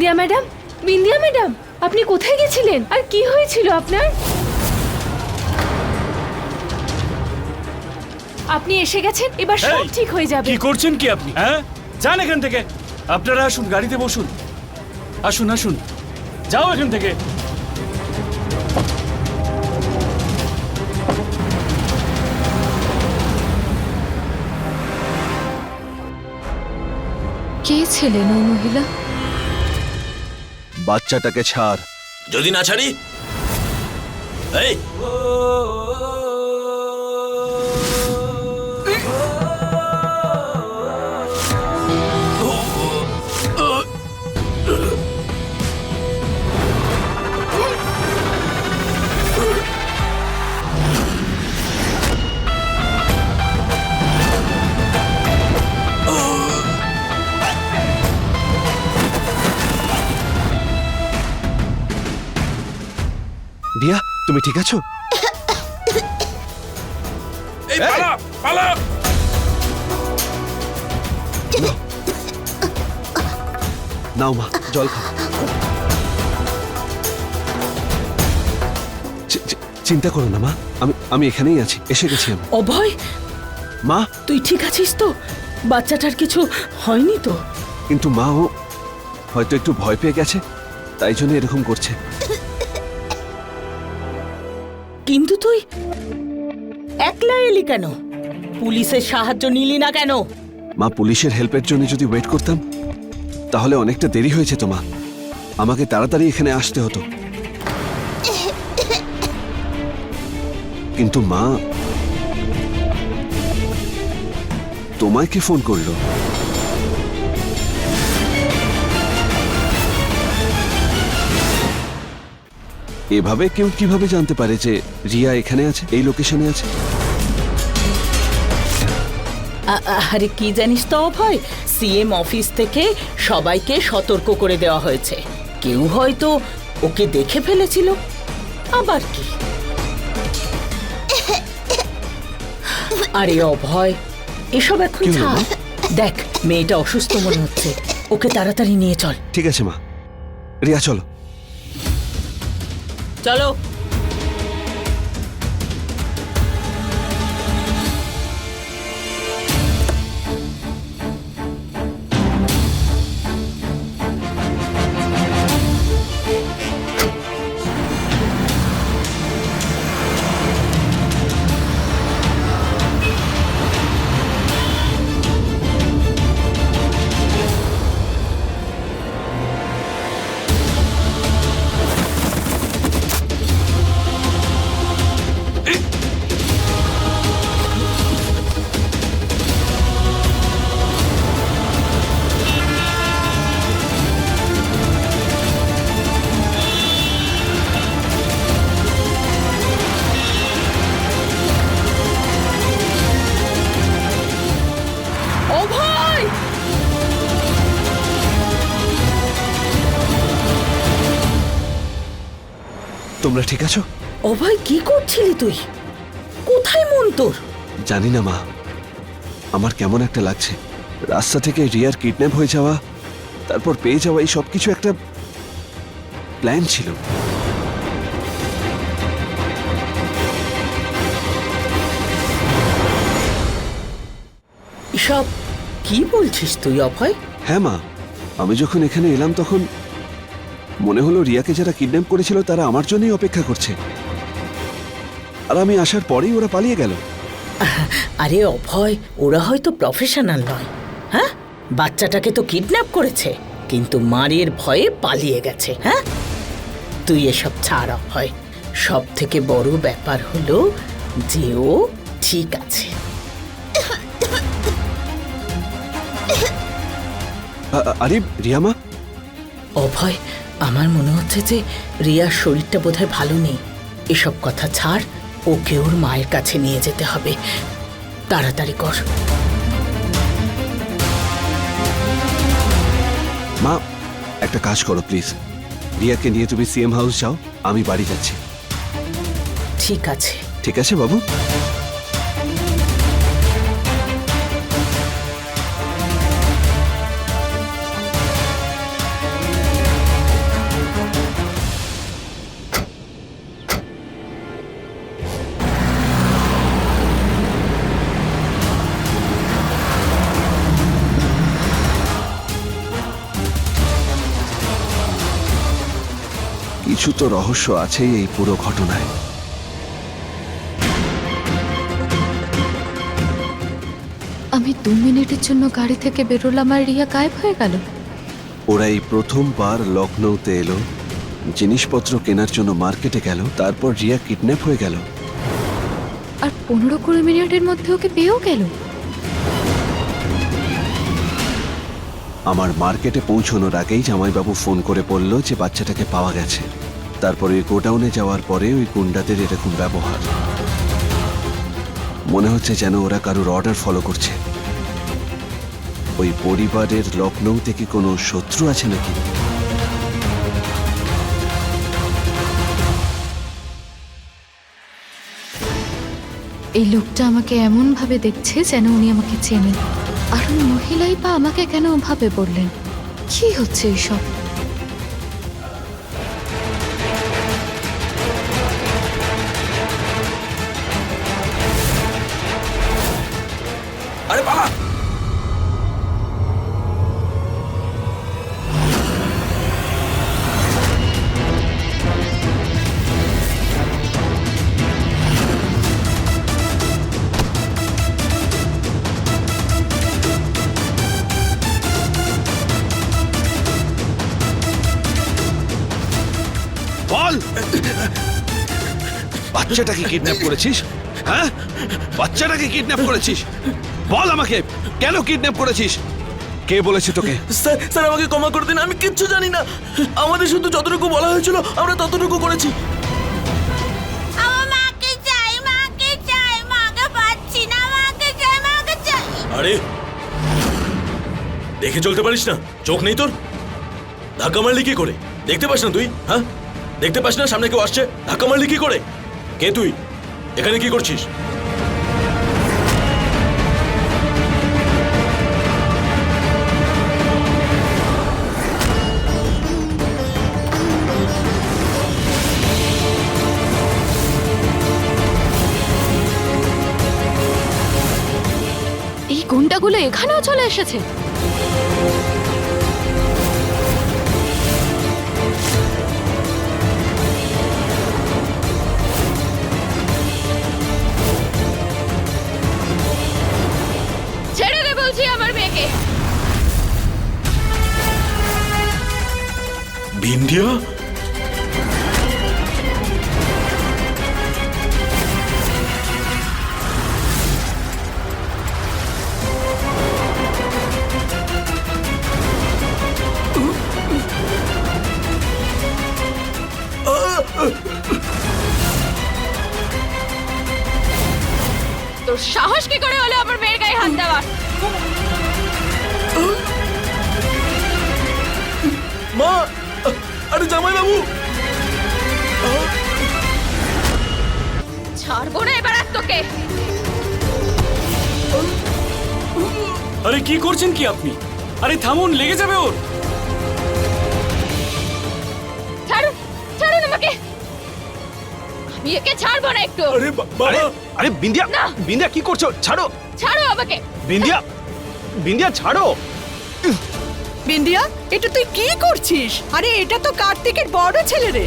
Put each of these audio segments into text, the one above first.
Bindiya madam? Bindiya madam আপনি কোথায় গেছিলেন? আর কি হয়েছিল আপনার? আপনি এসে গেছেন এবার সব ঠিক হয়ে যাবে। কি করছেন কি আপনি? হ্যাঁ? যান এখান থেকে। আপনারা আসুন গাড়িতে বসুন। আসুন আসুন। যাও এখান থেকে। কে ছিলেন ওই মহিলা? বাচ্চাটাকে ছাড়। যদি না ছাড়ি? এই তুমি ঠিক আছো? এই পালা পালা নাও মা জল খাও। চিন্তা করো না মা। আমি আমি এখানেই আছি এসে গেছি আমি। অভয়! মা! তুই ঠিক আছিস তো? বাচ্চাটার কিছু হয়নি তো? কিন্তু মা ও হয়তো একটু ভয় পেয়ে গেছে তাই জন্য এরকম করছে। কিন্তু তুই একলা এলি কেন? পুলিশের সাহায্য নিলি না কেন? মা, পুলিশের হেল্পের জন্য যদি ওয়েট করতাম, তাহলে অনেকটা দেরি হয়েছে তো, মা। আমাকে তাড়াতাড়ি এখানে আসতে হতো। কিন্তু মা, তোমায় কে ফোন করল? এভাবে কেউ কীভাবে জানতে পারে যে রিয়া এখানে আছে? এই লোকেশনে আছে? আরে কি জানিস তো অভয়? সিএম অফিস থেকে সবাইকে সতর্ক করে দেওয়া হয়েছে। কেউ হয়তো ওকে দেখে ফেলেছিল। আবার কি? আরে অভয় এসব এখন ছাড় দেখ মেয়েটা অসুস্থ মনে হচ্ছে। ওকে তাড়াতাড়ি নিয়ে চল। ঠিক আছে মা। রিয়া চলো। চলো তোমরা ঠিক আছো? অভয় কি করছিলি তুই? কোথায় মন তোর? জানি না মা। আমার কেমন একটা লাগছে। রাস্তা থেকে রিয়ার কিডন্যাপ হয়ে যাওয়া তারপর পেয়ে যাওয়া এই সব কিছু একটা প্ল্যান ছিল। সব কি বলছিস তুই অভয়? হ্যাঁ মা। আমি যখন এখানে এলাম তখন মনে হলো রিয়াকে যারা কিডন্যাপ করেছিল তারা আমার জন্যই অপেক্ষা করছে। আর আমি আসার পরেই ওরা পালিয়ে গেল। আরে অভয় ওরা হয়তো প্রফেশনাল নয়। হ্যাঁ? বাচ্চাটাকে তো কিডন্যাপ করেছে কিন্তু মারের ভয়ে পালিয়ে গেছে হ্যাঁ? তুই এসব ছাড় অভয়। সব থেকে বড় ব্যাপার হলো যে ও ঠিক আছে। আরে রিয়া মা অভয় আমার মনে হচ্ছে যে রিয়ার শরীরটা বোধহয় ভালো নেই। এসব কথা ছাড় ওকে ওর মায়ের কাছে নিয়ে যেতে হবে। তাড়াতাড়ি কর। মা একটা কাজ করো প্লিজ। রিয়াকে নিয়ে তুমি সিএম হাউস যাও আমি বাড়ি যাচ্ছি। ঠিক আছে। ঠিক আছে বাবু? কিছু তো রহস্য আছেই এই পুরো ঘটনায়। আমি দু মিনিটের জন্য গাড়ি থেকে বেরোলাম আর রিয়া গায়েব হয়ে গেল। ওরা এই প্রথমবার লখনৌতে এলো জিনিসপত্র কেনার জন্য মার্কেটে গেল তারপর রিয়া কিডন্যাপ হয়ে গেল। আর পনেরো কুড়ি মিনিটের মধ্যে ওকে পেয়েও গেল। আমার মার্কেটে পৌঁছানোর আগেই জামাইবাবু ফোন করে বলল যে বাচ্চাটাকে পাওয়া গেছে। তারপরে গোডাউনে যাওয়ার পরে ওই গুন্ডাদের এরকম ব্যবহার। মনে হচ্ছে যেন ওরা কারোর অর্ডার ফলো করছে। ওই পরিবারের লখনৌ থেকে কোনো শত্রু আছে নাকি? এই লোকটা আমাকে এমন ভাবে দেখছে যেন উনি আমাকে চেনেন। আর ওই মহিলাই বা আমাকে কেন ওভাবে বললেন? কি হচ্ছে এইসব বাচ্চাটাকে কিডন্যাপ করেছিস? হ্যাঁ? বাচ্চাটাকে কিডন্যাপ করেছিস? বল আমাকে কেন কিডন্যাপ করেছিস? কে বলেছে তোকে? স্যার স্যার আমাকে ক্ষমা করে দিন আমি কিচ্ছু জানি না। আমাদের শুধু যতটুকু বলা হয়েছিল আমরা ততটুকু করেছি। আরে দেখে চলতে পারিস না চোখ নেই তোর। ধাক্কা মারলি কি করে? দেখতে পাস না তুই হ্যাঁ? দেখতে পাস না সামনে কেউ আসছে ধাক্কা মারলি কি করে? কে তুই? এখানে কি করছিস? এই গুন্ডাগুলো এখানেও চলে এসেছে। ഇന്ത്യ আরে কি করছেন কি আপনি? আরে থামুন লেগে যাবে ওর। ছাড়ুন ছাড়ুন আমাকে। আমি একে ছাড়বো না একটু। আরে আরে বিন্দিয়া না। বিন্দিয়া কি করছ? ছাড়ো। ছাড়ো আমাকে। বিন্দিয়া বিন্দিয়া ছাড়ো। বিন্দিয়া এটা তুই কি করছিস? আরে এটা তো কার্তিকের বড় ছেলে রে।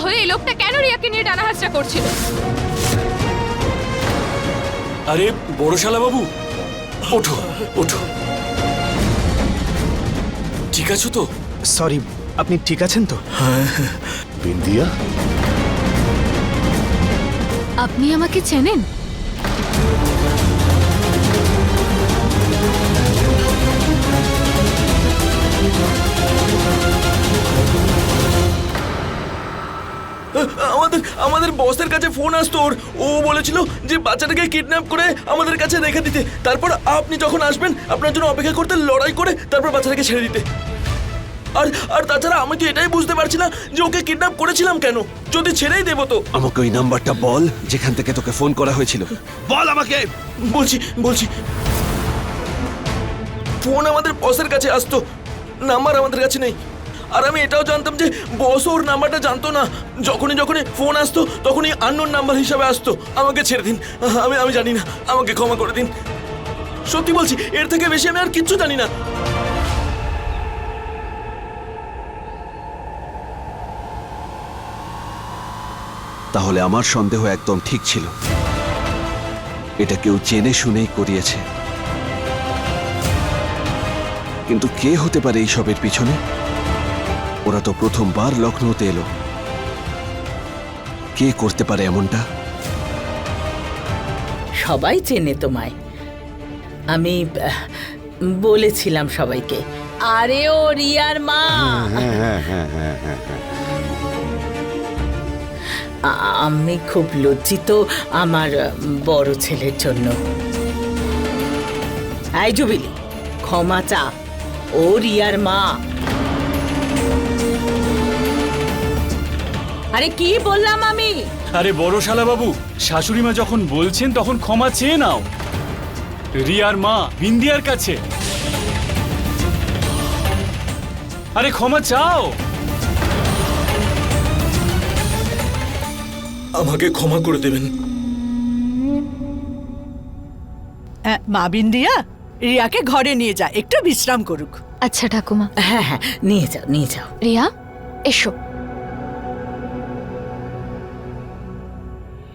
তাহলে এই লোকটা কেন রিয়াকে নিয়ে টানা হাসটা করছিল? আরে বড়শালা বাবু। ওঠো ওঠো। ঠিক আছো তো? সরি আপনি ঠিক আছেন তো? বিন্দিয়া? আপনি আমাকে চেনেন? আমাদের আমাদের বসের কাছে ফোন আসতো ওর। ও বলেছিল যে বাচ্চাটাকে কিডন্যাপ করে আমাদের কাছে রেখে দিতে। তারপর আপনি যখন আসবেন আপনার জন্য অপেক্ষা করতে লড়াই করে তারপর বাচ্চাটাকে ছেড়ে দিতে। আর আর তাছাড়া আমি তো এটাই বুঝতে পারছি না যে ওকে কিডন্যাপ করেছিলাম কেন? যদি ছেড়েই দেবো তো। আমাকে ওই নাম্বারটা বল যেখান থেকে তোকে ফোন করা হয়েছিল। বল আমাকে! বলছি বলছি। ফোন আমাদের বসের কাছে আসতো। নাম্বার আমাদের কাছে নেই। আর আমি এটাও জানতাম যে বস ওর নাম্বারটা জানতো না। যখনই যখনই ফোন আসতো, তখনই আননোন নাম্বার হিসাবে আসতো। আমাকে ছেড়ে দিন। আমি আমি জানি না। আমাকে ক্ষমা করে দিন। সত্যি বলছি, এর থেকে বেশি আমি আর কিচ্ছু জানি না। তাহলে আমার সন্দেহ একদম ঠিক ছিল। এটা কেউ জেনে শুনেই করিয়েছে। কিন্তু কে হতে পারে এইসবের পিছনে? ওরা তো প্রথমবার লখনৌতে এলো। কে করতে পারে এমনটা? সবাই চেনে তোমায়। আমি আহ, বলেছিলাম সবাইকে। আরে ও রিয়ার মা! আ- আমি খুব লজ্জিত আমার আহ, বড় ছেলের জন্য। এই জুবিলি ক্ষমা চা। ও রিয়ার মা। আরে কি বললাম আমি? আরে বড় শালা বাবু শাশুড়ি মা যখন বলছেন তখন ক্ষমা চেয়ে নাও। রিয়ার মা বিন্দিয়ার কাছে। আরে ক্ষমা চাও। আমাকে ক্ষমা করে দেবেন। মা বিন্দিয়া রিয়াকে ঘরে নিয়ে যা একটু বিশ্রাম করুক। আচ্ছা ঠাকুমা। হ্যাঁ হ্যাঁ নিয়ে যাও নিয়ে যাও। রিয়া এসো।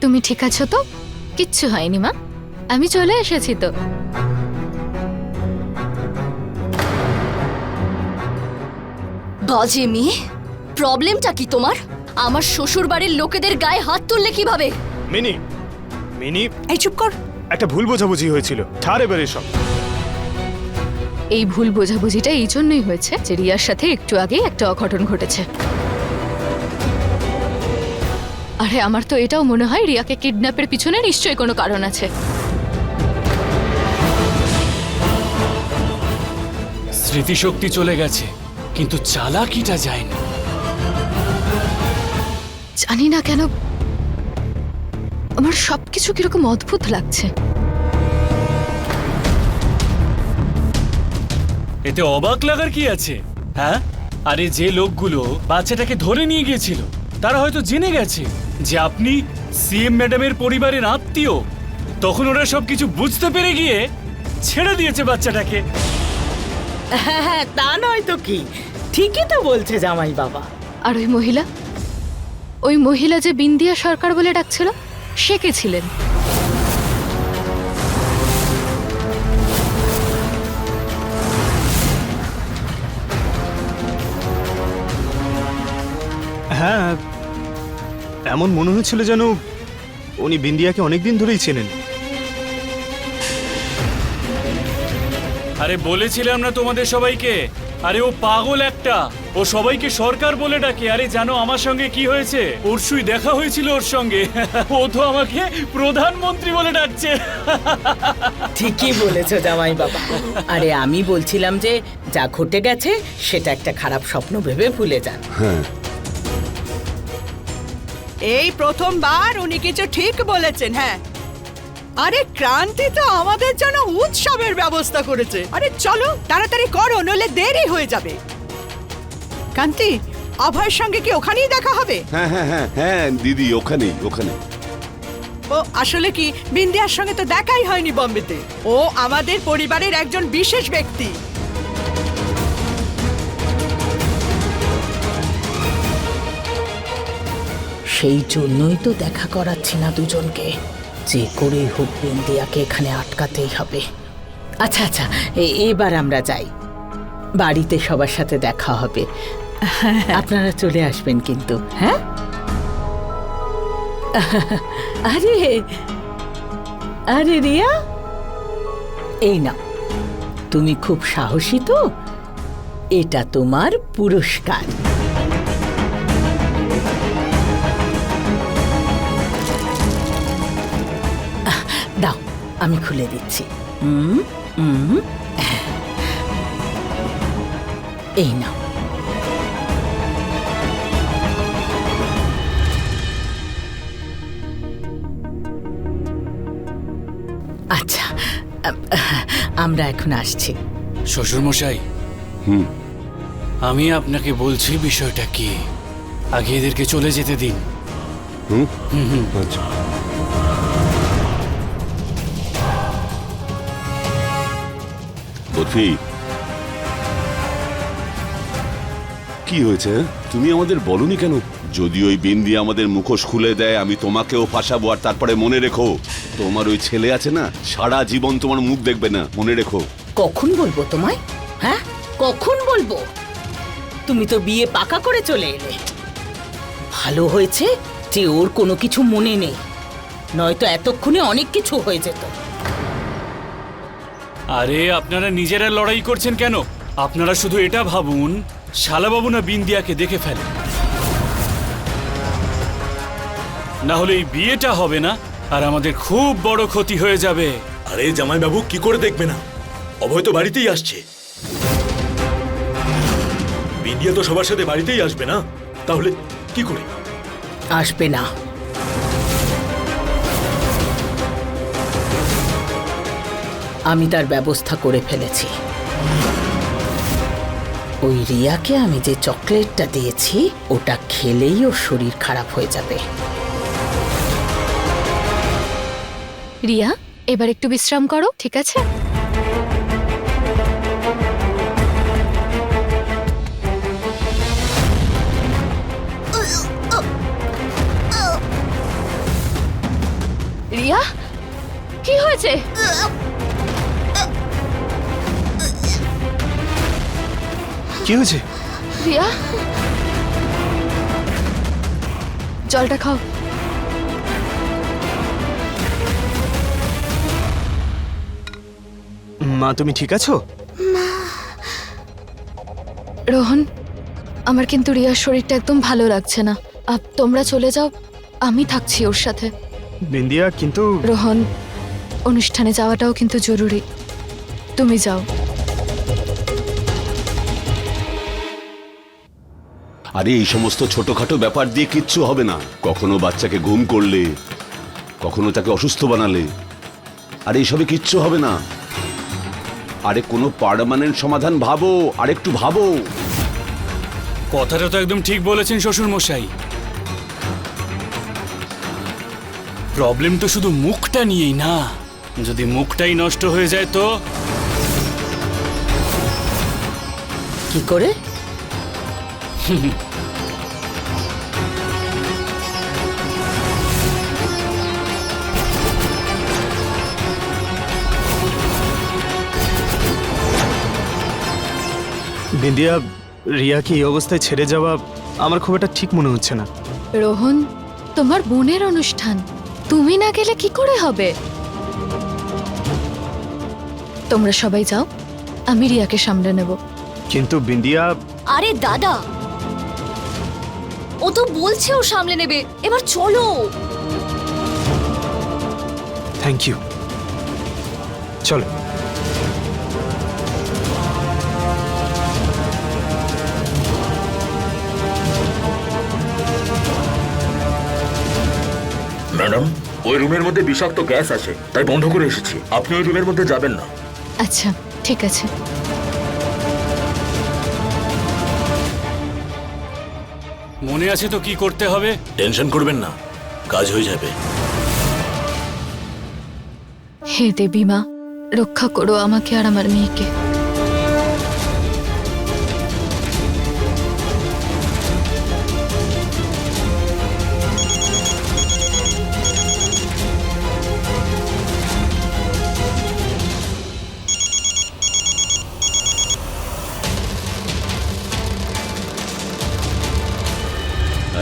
তুমি ঠিক আছো তো? কিচ্ছু হয়নি মা। আমি চলে এসেছি তো। বাজে মেয়ে প্রবলেমটা কি তোমার? আমার শ্বশুর বাড়ির লোকেদের গায়ে হাত তুললে কীভাবে? মিনি মিনি এই চুপ কর। একটা ভুল বোঝাবুঝি হয়েছিল। ছাড় এবারে সব এই ভুল বোঝাবুঝিটা এই জন্যই হয়েছে যে রিয়ার সাথে একটু আগেই একটা অঘটন ঘটেছে। আরে আমার তো এটাও মনে হয় রিয়াকে কিডন্যাপের পিছনে নিশ্চয়ই কোনো কারণ আছে। স্মৃতিশক্তি চলে গেছে কিন্তু চালাকিটা যায়নি। জানি না কেন আমার সবকিছু কীরকম অদ্ভুত লাগছে। এতে অবাক লাগার কি আছে হ্যাঁ? আরে যে লোকগুলো বাচ্চাটাকে ধরে নিয়ে গিয়েছিল তারা হয়তো জেনে গেছে যে আপনি সিএম ম্যাডামের পরিবারের আত্মীয়। তখন ওরা সবকিছু বুঝতে পেরে গিয়ে ছেড়ে দিয়েছে বাচ্চাটাকে। হ্যাঁ হ্যাঁ তা নয় তো কি? ঠিকই তো বলছে জামাই বাবা। আর ওই মহিলা? ওই মহিলা যে বিন্দিয়া সরকার বলে ডাকছিল সে কে ছিলেন? হ্যাঁ এমন মনে হচ্ছিল যেন উনি বিন্দিয়াকে অনেকদিন ধরেই চেনেন। আরে বলেছিলাম না তোমাদের সবাইকে। আরে ও পাগল একটা। ও সবাইকে সরকার বলে ডাকে। আরে জানো আমার সঙ্গে কি হয়েছে? পরশুই দেখা হয়েছিল ওর সঙ্গে। ও তো আমাকে প্রধানমন্ত্রী বলে ডাকছে। ঠিকই বলেছ জামাই বাবা। আরে আমি বলছিলাম যে যা ঘটে গেছে সেটা একটা খারাপ স্বপ্ন ভেবে ভুলে যান। এই প্রথমবার উনি কিছু ঠিক বলেছেন হ্যাঁ। আরে ক্রান্তি তো আমাদের জন্য উৎসবের ব্যবস্থা করেছে। আরে চলো তাড়াতাড়ি করো নইলে দেরি হয়ে যাবে। কান্তি অভয়ের সঙ্গে কি ওখানেই দেখা হবে? হ্যাঁ হ্যাঁ হ্যাঁ হ্যাঁ দিদি ওখানেই ওখানে ও আসলে কি বিন্দিয়ার সঙ্গে তো দেখাই হয়নি বম্বেতে। ও আমাদের পরিবারের একজন বিশেষ ব্যক্তি। সেই জন্যই তো দেখা করাচ্ছি না দুজনকে। যে করেই হোক বিন্দিয়াকে এখানে আটকাতেই হবে। আচ্ছা আচ্ছা এবার আমরা যাই। বাড়িতে সবার সাথে দেখা হবে। আপনারা চলে আসবেন কিন্তু হ্যাঁ? আরে আরে রিয়া এই না তুমি খুব সাহসী তো? এটা তোমার পুরস্কার। আমি খুলে দিচ্ছি। হুম হুম। এই নাও। আচ্ছা আম, আমরা এখন আসছি। শ্বশুরমশাই। হুম। আমি আপনাকে বলছি বিষয়টা কি? আগে এদেরকে চলে যেতে দিন। হুম। আচ্ছা। বরফি কি হয়েছে? হ্যাঁ? তুমি আমাদের বলনি কেন? যদি ওই বিন্দি আমাদের মুখোশ খুলে দেয়, আমি তোমাকেও ফাঁসাবো, আর তারপরে মনে রেখো, তোমার ওই ছেলে আছে না, সারা জীবন তোমার মুখ দেখবে না, মনে রেখো। কখন বলব তোমায়? হ্যাঁ? কখন বলব? তুমি তো বিয়ে পাকা করে চলে এলে। ভালো হয়েছে যে ওর কোনো কিছু মনে নেই। নয়তো এতক্ষণে অনেক কিছু হয়ে যেত। আরে আপনারা নিজেরা লড়াই করছেন কেন? আপনারা শুধু এটা ভাবুন শালাবাবু না বিন্দিয়াকে দেখে ফেলে না হলে এই বিয়েটা হবে না আর আমাদের খুব বড় ক্ষতি হয়ে যাবে। আরে জামাইবাবু কি করে দেখবে না? অভয় তো বাড়িতেই আসছে। বিন্দিয়া তো সবার সাথে বাড়িতেই আসবে না? তাহলে কি করে? আসবে না। আমি তার ব্যবস্থা করে ফেলেছি। ওই রিয়াকে আমি যে চকলেটটা দিয়েছি, ওটা খেলেই ওর শরীর খারাপ হয়ে যাবে। রিয়া, এবার একটু বিশ্রাম করো, ঠিক আছে? রিয়া, কি হয়েছে? কি হয়েছে? রিয়া? জলটা খাও। মা তুমি ঠিক আছো? রোহন আমার কিন্তু রিয়ার শরীরটা একদম ভালো লাগছে না। আপ তোমরা চলে যাও আমি থাকছি ওর সাথে। বিন্দিয়া কিন্তু রোহন অনুষ্ঠানে যাওয়াটাও কিন্তু জরুরি। তুমি যাও। আরে এই সমস্ত ছোটখাটো ব্যাপার দিয়ে কিচ্ছু হবে না। কখনো বাচ্চাকে ঘুম করলে কখনো তাকে অসুস্থ বানালে। আরে এইসবে কিচ্ছু হবে না। আরে কোনো পার্মানেন্ট সমাধান ভাবো আরেকটু ভাবো। কথাটা তো একদম ঠিক বলেছেন শ্বশুর মশাই প্রবলেম তো শুধু মুখটা নিয়েই না। যদি মুখটাই নষ্ট হয়ে যায় তো? কি করে? বিন্দিয়া রিয়াকে এই অবস্থায় ছেড়ে যাওয়া আমার খুব একটা ঠিক মনে হচ্ছে না। রোহন তোমার বোনের অনুষ্ঠান তুমি না গেলে কি করে হবে? তোমরা সবাই যাও আমি রিয়াকে সামলে নেব। কিন্তু বিন্দিয়া আরে দাদা ও তো বলছে ও সামলে নেবে। এবার চলো। থ্যাংক ইউ চলো। ম্যাডাম ওই রুমের মধ্যে বিষাক্ত গ্যাস আছে তাই বন্ধ করে এসেছি। আপনি ওই রুমের মধ্যে যাবেন না। আচ্ছা ঠিক আছে। মনে আছে তো কি করতে হবে? টেনশন করবেন না কাজ হয়ে যাবে। হে দেবী মা রক্ষা করো আমাকে আর আমার মেয়েকে।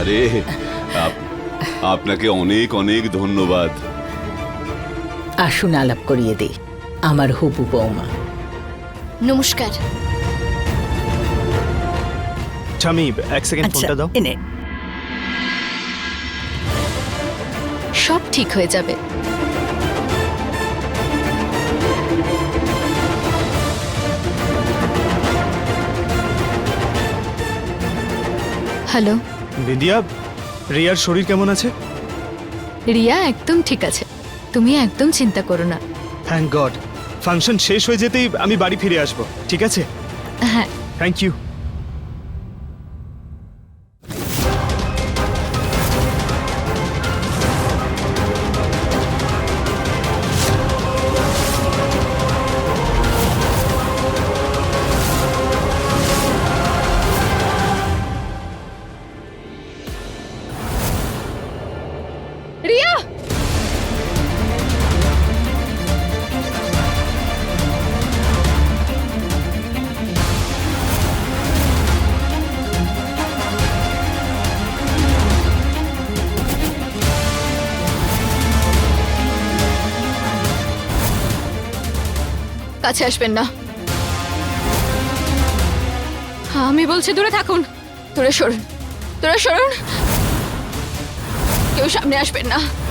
আরে আপনাকে অনেক অনেক ধন্যবাদ। আসুন আলাপ করিয়ে দিই আমার হবু বৌমা। নমস্কার। স্বামী এক সেকেন্ড আচ্ছা ফোনটা দাও। এনে সব ঠিক হয়ে যাবে। হ্যালো। বিন্দিয়া রিয়ার শরীর কেমন আছে? রিয়া একদম ঠিক আছে। তুমি একদম চিন্তা করো না। থ্যাংক গড ফাংশন শেষ হয়ে যেতেই আমি বাড়ি ফিরে আসব। ঠিক আছে? হ্যাঁ। থ্যাংক ইউ কাছে আসবেন না। আমি বলছি, দূরে থাকুন। দূরে সরুন। তোরা সরুন। কেউ সামনে আসবেন না।